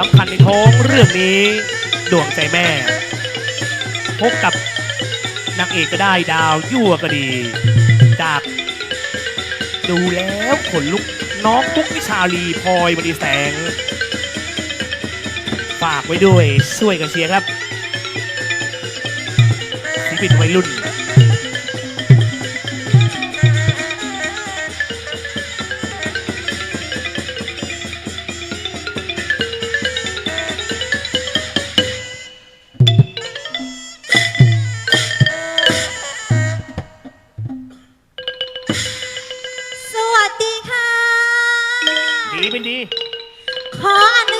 สำคัญในท้องเรื่องนี้ดวงใจแม่ พบกับนางเอกก็ได้ดาวยั่วก็ดี จาก ดูแล้วขนลุกน้องปุ๊กวิชาลีพลอยบดีแสง ฝากไว้ด้วยช่วยกันเชียร์ครับศิลปินวัยรุ่น ดีเป็นดี ขออนุ